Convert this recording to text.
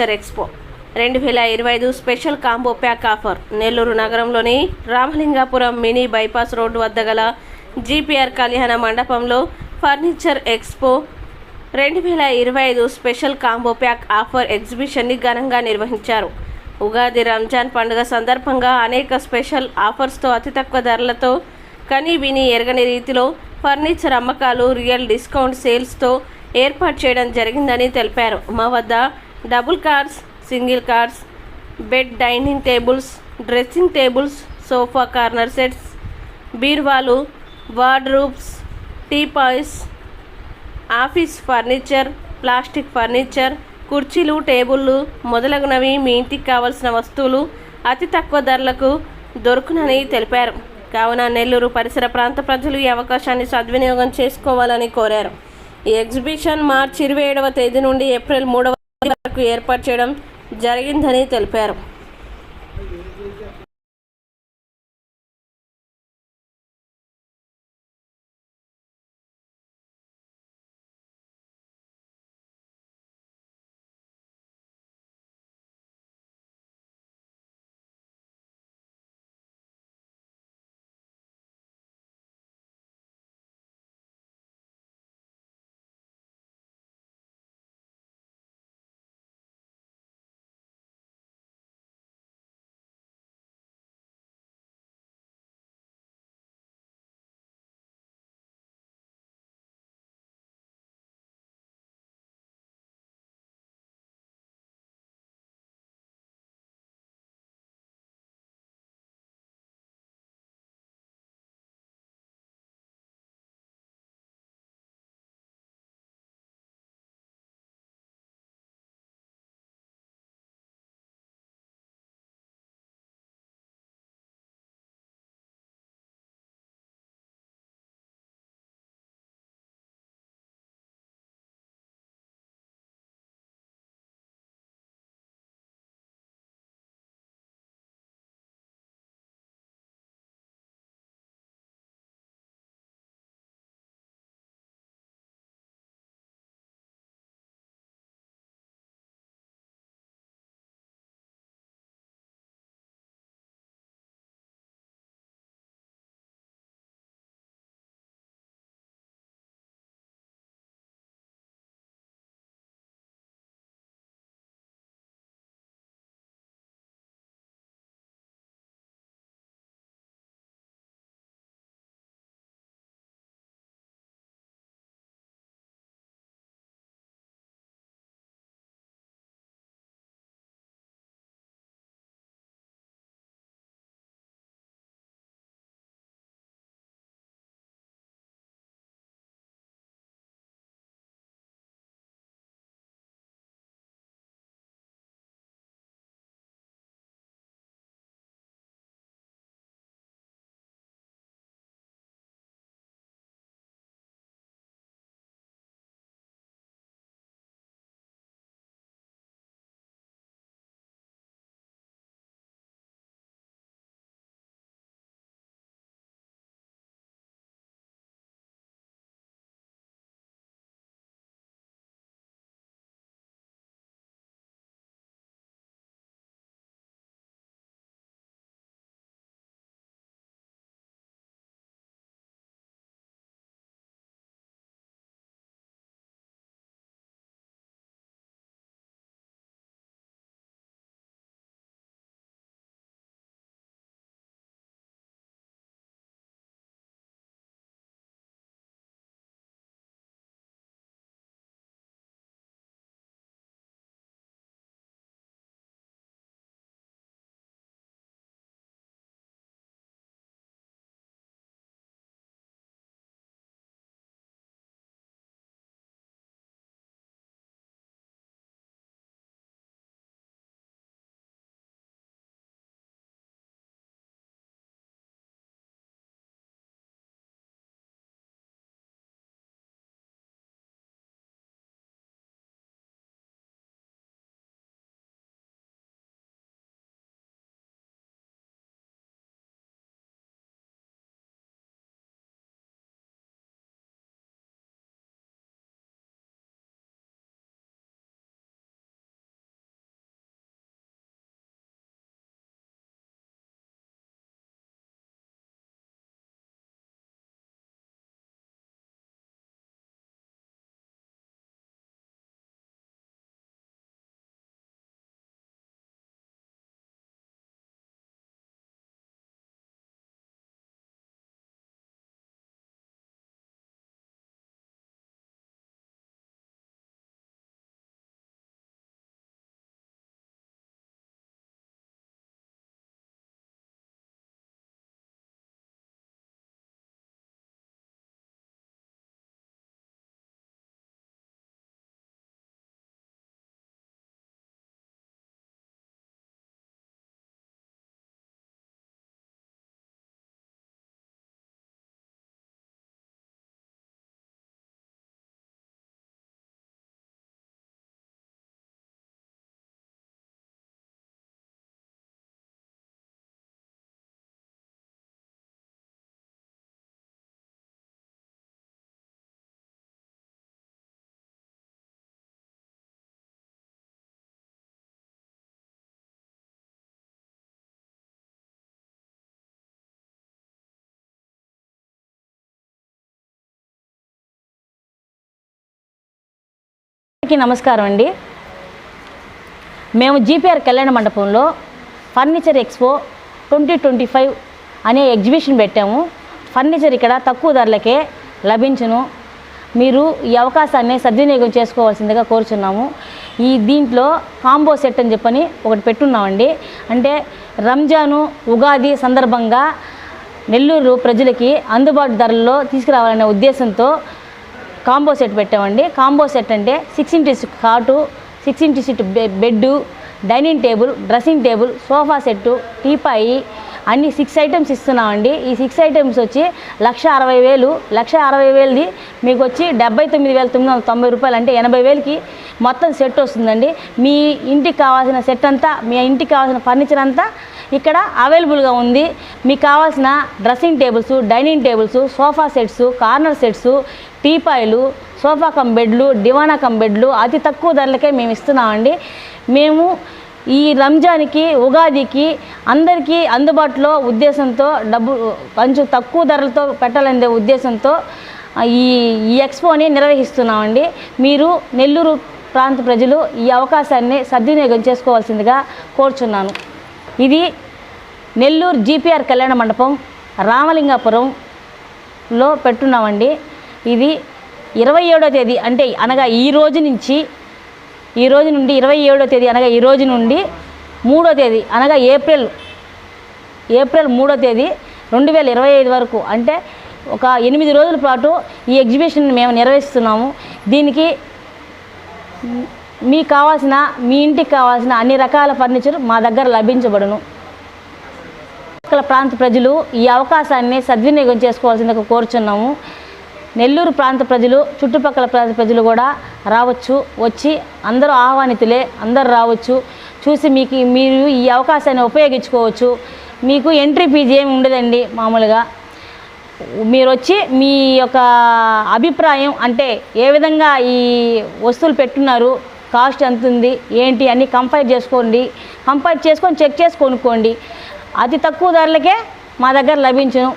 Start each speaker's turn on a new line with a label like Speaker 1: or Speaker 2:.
Speaker 1: Culture expo రెండు వేల ఇరవై ఐదు special combo pack offer. Nellore నగరంలోని రామలింగాపురం మినీ బైపాస్ రోడ్డు వద్ద గల జీపీఆర్ కళ్యాణ మండపంలో ఫర్నిచర్ ఎక్స్పో. రెండు వేల ఇరవై ఐదు స్పెషల్ కాంబో ప్యాక్ ఆఫర్ ఎగ్జిబిషన్ని ఘనంగా నిర్వహించారు. ఉగాది రంజాన్ పండుగ సందర్భంగా అనేక స్పెషల్ ఆఫర్స్తో అతి తక్కువ ధరలతో కనీ విని ఎరగని రీతిలో ఫర్నిచర్ అమ్మకాలు రియల్ డిస్కౌంట్ సేల్స్తో ఏర్పాటు చేయడం జరిగిందని తెలిపారు. మా వద్ద double cots single cots bed dining tables dressing tables sofa corner sets బీర్వాలు wardrobes teapoys office furniture plastic furniture కుర్చీలు టేబుళ్ళు మొదలగునవి మీ ఇంటికి కావలసిన వస్తువులు అతి తక్కువ ధరలకు దొరుకునని తెలిపారు. కావున నెల్లూరు పరిసర ప్రాంత ప్రజలు ఈ అవకాశాన్ని సద్వినియోగం చేసుకోవాలని కోరారు. ఈ ఎగ్జిబిషన్ మార్చి ఇరవై ఏడవ తేదీ నుండి ఏప్రిల్ మూడవ ఏర్పాటు చేయడం జరిగిందని తెలిపారు.
Speaker 2: అందరికీ నమస్కారం అండి. మేము జీపీఆర్ కళ్యాణ మండపంలో furniture expo twenty twenty five అనే ఎగ్జిబిషన్ పెట్టాము. ఫర్నిచర్ ఇక్కడ తక్కువ ధరలకే లభించును. మీరు ఈ అవకాశాన్ని సద్వినియోగం చేసుకోవాల్సిందిగా కోరుచున్నాము. ఈ దీంట్లో కాంబో సెట్ అని చెప్పని ఒకటి పెట్టున్నామండి. అంటే రంజాను ఉగాది సందర్భంగా నెల్లూరు ప్రజలకి అందుబాటు ధరల్లో తీసుకురావాలనే ఉద్దేశంతో కాంబో సెట్ పెట్టామండి. కాంబో సెట్ అంటే six into six cot six into SIT bed dining table dressing table sofa set teapoy అన్ని సిక్స్ ఐటమ్స్ ఇస్తున్నామండి. ఈ సిక్స్ ఐటమ్స్ వచ్చి లక్ష అరవై వేలు లక్ష అరవై వేలది మీకు వచ్చి డెబ్బై తొమ్మిది వేల తొమ్మిది వందల తొంభై రూపాయలు అంటే ఎనభై వేలకి మొత్తం సెట్ వస్తుందండి. మీ ఇంటికి కావాల్సిన సెట్ అంతా మీ ఇంటికి కావాల్సిన ఫర్నిచర్ అంతా ఇక్కడ అవైలబుల్గా ఉంది. మీకు కావాల్సిన dressing tables dining tables sofa sets corner sets టీపాయిలు sofa cum బెడ్లు డివానా కమ్ బెడ్లు అతి తక్కువ ధరలకే మేము ఇస్తున్నామండి. మేము ఈ రంజాన్కి ఉగాదికి అందరికీ అందుబాటులో ఉద్దేశంతో డబ్బు కొంచెం తక్కువ ధరలతో పెట్టాలనే ఉద్దేశంతో ఈ ఈ ఎక్స్పోని నిర్వహిస్తున్నామండి. మీరు నెల్లూరు ప్రాంత ప్రజలు ఈ అవకాశాన్ని సద్వినియోగం చేసుకోవాల్సిందిగా కోరుచున్నాను. ఇది నెల్లూరు జీపీఆర్ కళ్యాణ మండపం రామలింగాపురంలో పెట్టున్నామండి. ఇది ఇరవై ఏడో తేదీ అంటే అనగా ఈ రోజు నుంచి ఈ రోజు నుండి ఇరవై ఏడో తేదీ అనగా ఈ రోజు నుండి మూడో తేదీ అనగా ఏప్రిల్ ఏప్రిల్ మూడో తేదీ రెండు వేల ఇరవై ఐదు వరకు అంటే ఒక ఎనిమిది రోజుల పాటు ఈ ఎగ్జిబిషన్ మేము నిర్వహిస్తున్నాము. దీనికి మీకు కావాల్సిన మీ ఇంటికి కావాల్సిన అన్ని రకాల ఫర్నిచర్ మా దగ్గర లభించబడును. చుట్టుపక్కల ప్రాంత ప్రజలు ఈ అవకాశాన్ని సద్వినియోగం చేసుకోవాల్సిందిగా కోరుచున్నాము. నెల్లూరు ప్రాంత ప్రజలు చుట్టుపక్కల ప్రాంత ప్రజలు కూడా రావచ్చు వచ్చి అందరూ ఆహ్వానితులే అందరూ రావచ్చు. చూసి మీకు మీరు ఈ అవకాశాన్ని ఉపయోగించుకోవచ్చు. మీకు ఎంట్రీ ఫీజు ఏమి ఉండదండి మామూలుగా. మీరు వచ్చి మీ యొక్క అభిప్రాయం అంటే ఏ విధంగా ఈ వస్తువులు పెట్టున్నారు కాస్ట్ ఎంత ఉంది ఏంటి అన్నీ కంపేర్ చేసుకోండి. కంపేర్ చేసుకొని చెక్ చేసి కొనుక్కోండి. అతి తక్కువ ధరలకే మా దగ్గర లభించును.